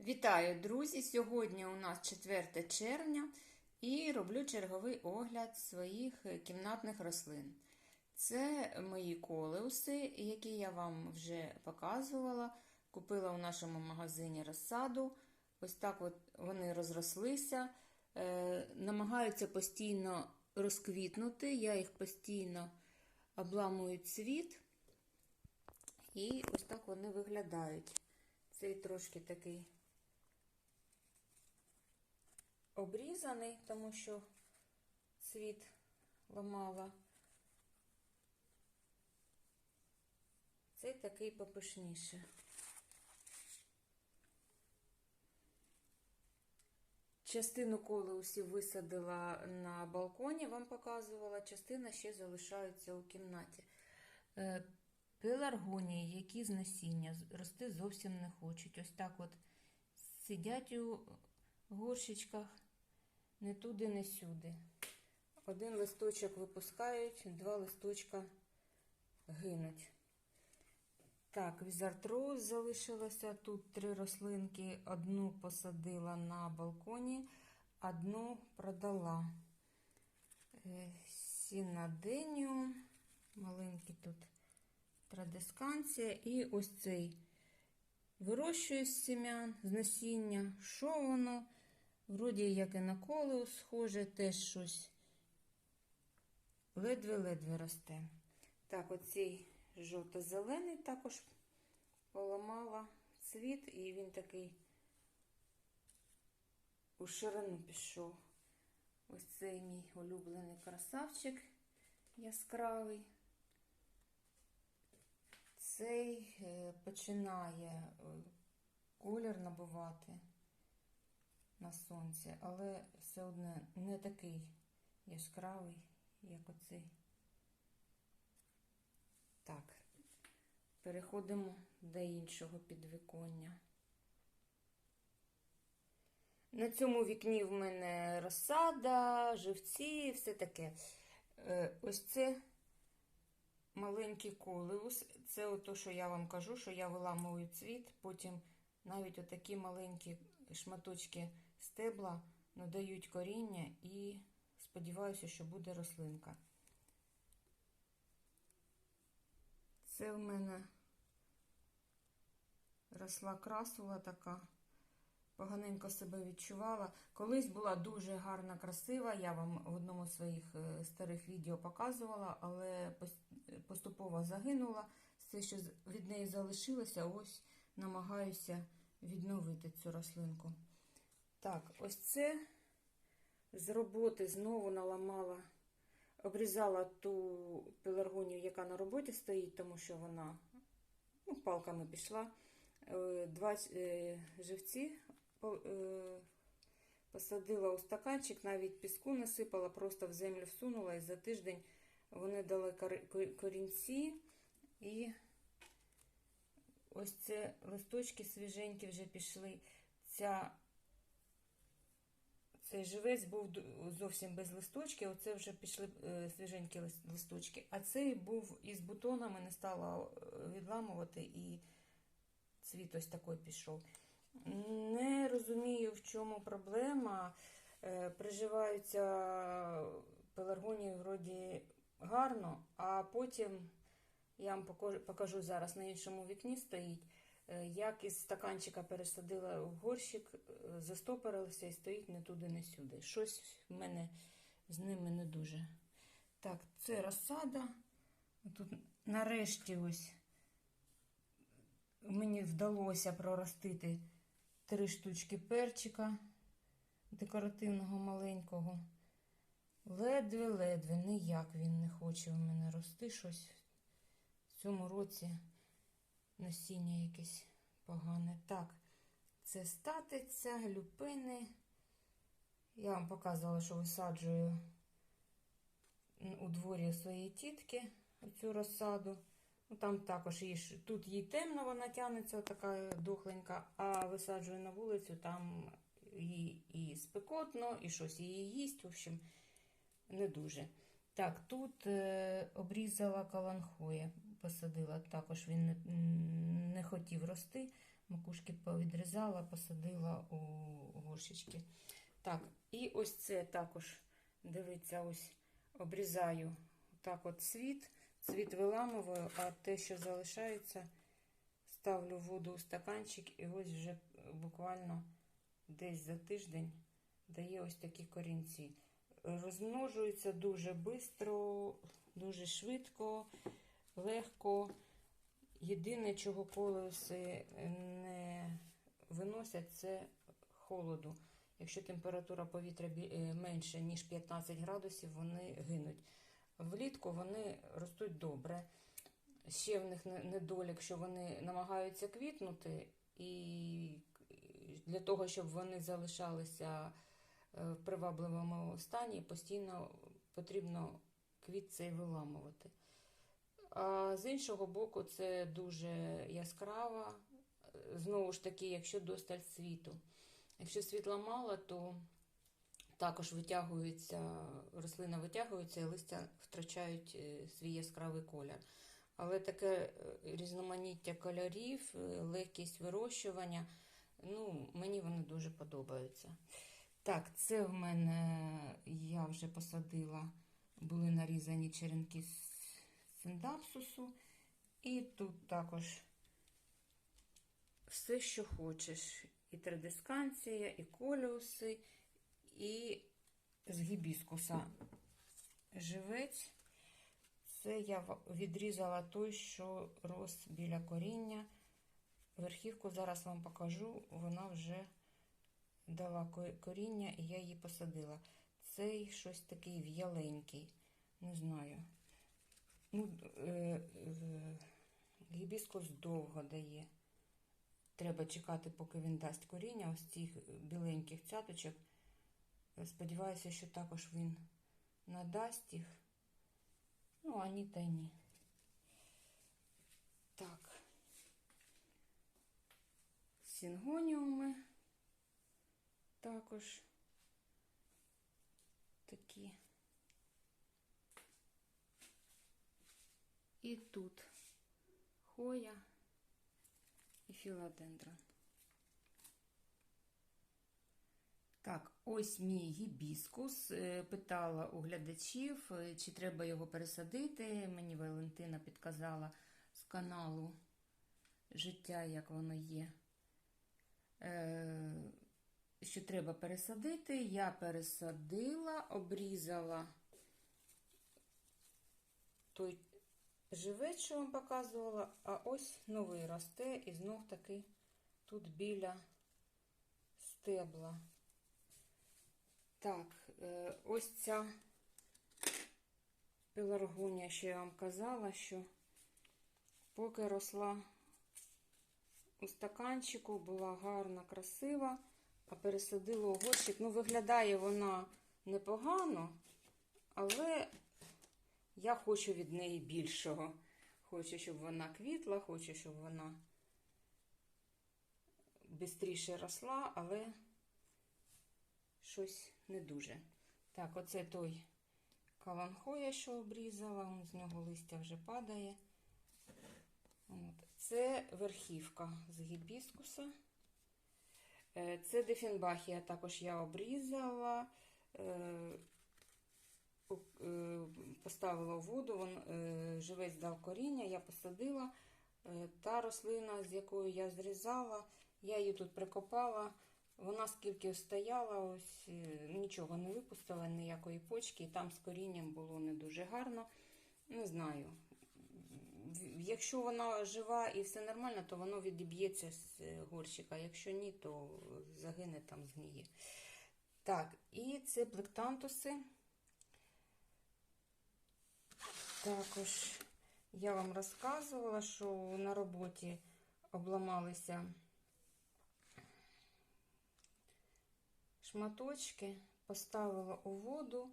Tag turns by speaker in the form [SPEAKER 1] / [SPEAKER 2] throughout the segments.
[SPEAKER 1] Вітаю, друзі! Сьогодні у нас 4 червня і роблю черговий огляд своїх кімнатних рослин. Це мої колеуси, які я вам вже показувала. Купила у нашому магазині розсаду. Ось так от вони розрослися, е, намагаються постійно розквітнути. Я їх постійно обламую цвіт. І ось так вони виглядають. Цей трошки такий обрізаний, тому що цвіт ламала. Цей такий попишніше. Частину колеусів висадила на балконі, вам показувала, частина ще залишається у кімнаті. Е, Пеларгонії, які з насіння, рости зовсім не хочуть. Ось так от сидять у горщичках не туди, не сюди. Один листочок випускають, два листочка гинуть. Так, візартроз залишилося. Тут три рослинки. Одну посадила на балконі, одну продала. Е, Сінаденіум, маленький тут традисканція. І ось цей вирощую з сім'ян, з насіння. Що воно? Вроді як і на колеус схоже, теж щось ледве-ледве росте. Так, оцей жовто-зелений також поламала цвіт, і він такий у ширину пішов. Ось цей мій улюблений красавчик яскравий. Цей е, починає е, колір набувати на сонці, але все одно не такий яскравий, як оцей. Так, переходимо до іншого підвіконня. На цьому вікні в мене розсада, живці, все таке. Е, Ось це маленький колеус. Це ото, що я вам кажу, що я виламую цвіт, потім навіть отакі маленькі шматочки стебла надають коріння і сподіваюся, що буде рослинка. Це в мене росла красула така, поганенько себе відчувала. Колись була дуже гарна, красива, я вам в одному з своїх е, старих відео показувала, але поступово загинула. Все, що від неї залишилося, ось намагаюся відновити цю рослинку. Так, ось це з роботи знову наламала, обрізала ту пеларгонію, яка на роботі стоїть, тому що вона ну, палками пішла. Е, Два е, живці е, посадила у стаканчик, навіть піску насипала, просто в землю всунула, і за тиждень вони дали корінці і ось це листочки свіженькі вже пішли. Ця цей живець був зовсім без листочки, оце вже пішли свіженькі листочки. А цей був із бутонами, не стала відламувати, і цвіт ось такий пішов. Не розумію, в чому проблема. Приживаються пеларгонії вроді гарно, а потім я вам покажу зараз на іншому вікні стоїть. Як із стаканчика пересадила в горщик, застопорилася і стоїть не туди, не сюди. Щось в мене з ними не дуже. Так, це розсада. Тут нарешті ось мені вдалося проростити три штучки перчика декоративного маленького. Ледве-ледве, ніяк він не хоче у мене рости щось. В цьому році насіння якесь погане. Так, це статиця, люпини. Я вам показувала, що висаджую у дворі своєї тітки цю розсаду. Ну, Там також її, тут їй темно, вона тягнеться, така дохленька, а висаджую на вулицю, там їй і спекотно, і щось її їсть. В общем, не дуже. Так, тут е, обрізала каланхоя, посадила, також він не, хотів рости. макушки повідрізала, посадила у горщички. Так, і ось це також, дивіться, ось обрізаю так от цвіт, цвіт виламую, а те, що залишається, ставлю воду у стаканчик і ось вже буквально десь за тиждень дає ось такі корінці. Розмножується дуже швидко, дуже швидко, легко. Єдине, чого колеси не виносять, це холоду. Якщо температура повітря е, менше, ніж 15 градусів, вони гинуть. Влітку вони ростуть добре. Ще в них недолік, що вони намагаються квітнути, і для того, щоб вони залишалися е, в привабливому стані, постійно потрібно квіт цей виламувати. А з іншого боку, це дуже яскрава. Знову ж таки, якщо досталь світу. Якщо світла мало, то також витягується, рослина витягується і листя втрачають е, свій яскравий колір. Але таке е, різноманіття кольорів, е, легкість вирощування, ну, мені вони дуже подобаються. Так, це в мене я вже посадила, були нарізані черенки з синдапсусу. І тут також все, що хочеш. І традисканція, і коліуси, і з гібіскуса живець. Це я відрізала той, що рос біля коріння. Верхівку зараз вам покажу, вона вже дала коріння, і я її посадила. Цей щось такий в'яленький, не знаю. Ну, е, е, гібіскус довго дає. Треба чекати, поки він дасть коріння. Ось цих біленьких цяточок. Сподіваюся, що також він надасть їх. Ну, а ні, та ні. Так. Сінгоніуми також такі. І тут хоя і філодендрон. Так, ось мій гібіскус. Е, Питала у глядачів, е, чи треба його пересадити. Мені Валентина підказала з каналу Життя, як воно є. Е, Що треба пересадити. Я пересадила, обрізала той живець, що вам показувала, а ось новий росте і знов таки тут біля стебла. Так, е, ось ця пеларгонія, що я вам казала, що поки росла у стаканчику, була гарна, красива, а пересадила у горщик. Ну, виглядає вона непогано, але я хочу від неї більшого. Хочу, щоб вона квітла, хочу, щоб вона швидше росла, але щось не дуже. Так, оце той каланхоя, що обрізала, з нього листя вже падає. От. Це верхівка з гібіскуса. Е, Це дефінбахія також я обрізала, е, у- поставила воду, вон, е, живець дав коріння, я посадила. Е, Та рослина, з якою я зрізала, я її тут прикопала. Вона скільки стояла, ось нічого не випустила, ніякої почки, і там з корінням було не дуже гарно. Не знаю. Якщо вона жива і все нормально, то воно відіб'ється з горщика. Якщо ні, то загине там згниє. Так, і це плектантуси. Також я вам розказувала, що на роботі обламалися шматочки, поставила у воду.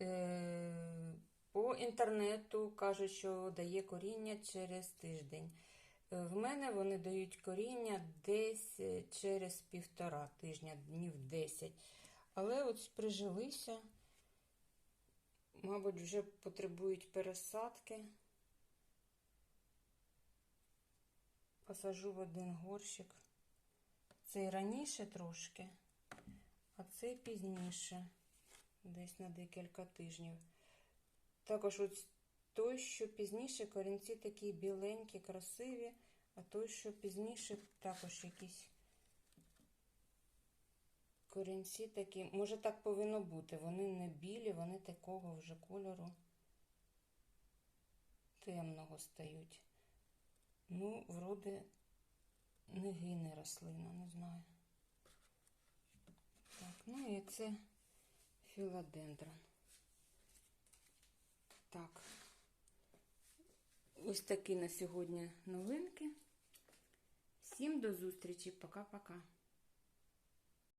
[SPEAKER 1] Е, По інтернету кажуть, що дає коріння через тиждень. Е, В мене вони дають коріння десь е, через півтора тижня, днів 10. Але от прижилися, мабуть, вже потребують пересадки. посажу в один горщик. Цей раніше трошки, а цей пізніше, десь на декілька тижнів. Також ось той, що пізніше, корінці такі біленькі, красиві, а той, що пізніше, також якісь корінці такі. Може, так повинно бути. Вони не білі, вони такого вже кольору темного стають. Ну, вроде не гине рослина, не знаю. Так, ну і це філодендрон. Так. Ось такі на сьогодні новинки. Всім до зустрічі. Пока-пока.